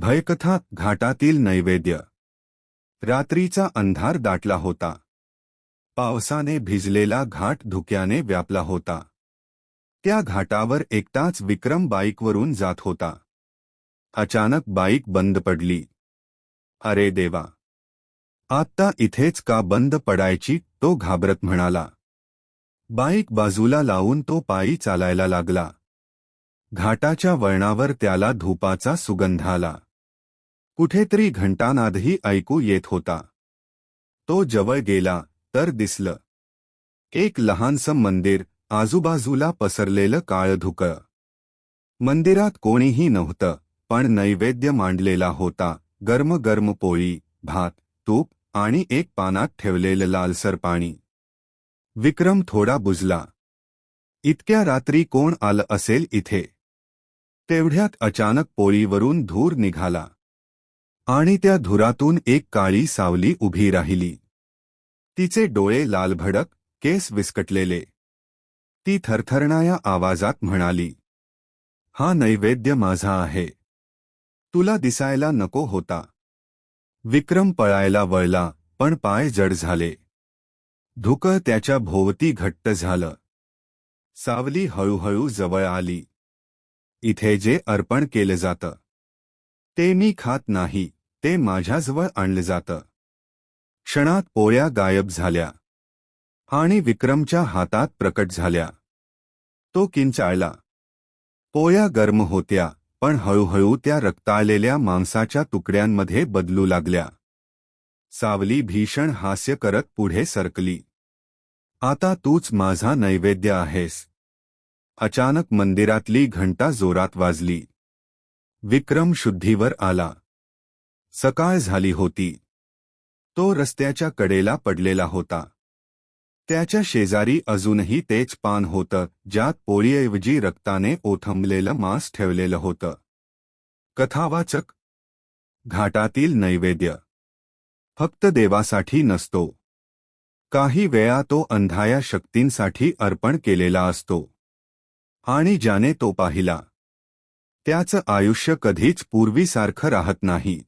भयकथा घाटातील नैवेद्य. रात्रीचा अंधार दाटला होता. पावसाने भिजलेला घाट धुक्याने व्यापला होता. त्या घाटावर एकटाच विक्रम बाईकवरून जात होता. अचानक बाईक बंद पडली. अरे देवा! आत्ता इथेच का बंद पडायची तो घाबरत म्हणाला. बाईक बाजूला लावून तो पायी चालायला लागला. घाटाच्या वळणावर त्याला धूपाचा सुगंध आला. कुठेतरी घंटानादही ऐकू येत होता. तो जवळ गेला तर दिसलं. एक लहानसं मंदिर आजूबाजूला पसरलेलं काळधुकळ मंदिरात कोणीही नव्हतं पण नैवेद्य मांडलेला होता गरम गरम पोळी भात तूप आणि एक पानात ठेवलेलं लालसर पाणी. विक्रम थोडा बुजला. इतक्या रात्री कोण आलं असेल इथे? तेवढ्यात अचानक पोळीवरून धूर निघाला. आणि त्या धुरातून एक काळी सावली उभी राहिली. तिचे डोळे लालभडक केस विस्कटलेले. ती थरथरणाया आवाजात म्हणाली हा नैवेद्य माझा आहे. तुला दिसायला नको होता. विक्रम पळायला वळला पण पाय जड झाले. धुकं त्याच्या भोवती घट्ट झालं. सावली हळूहळू जवळ आली. इथे जे अर्पण केलं जातं. ते मी खात नाही. ते माझ्याजवळ आणलं जातं. क्षणात पोळ्या गायब झाल्या. आणि विक्रमच्या हातात प्रकट झाल्या. तो किंचाळला. पोळ्या गर्म होत्या पण हळूहळू त्या रक्ताळलेल्या मांसाच्या तुकड्यांमध्ये बदलू लागल्या. सावली भीषण हास्य करत पुढे सरकली. आता तूच माझा नैवेद्य आहेस. अचानक मंदिरातली घंटा जोरात वाजली. विक्रम शुद्धीवर आला. सकाळ झाली होती. तो रस्त्याच्या कडेला पडलेला होता. त्याच्या शेजारी अजूनही तेच पान होतं ज्यात पोळीऐवजी रक्ताने ओथंबलेलं मांस ठेवलेलं होतं. कथावाचक. घाटातील नैवेद्य. फक्त देवासाठी नसतो. काही वेळा तो अंधाया शक्तींसाठी अर्पण केलेला असतो. आणि ज्याने तो पाहिला. त्याचं आयुष्य कधीच पूर्वीसारखं राहत नाही.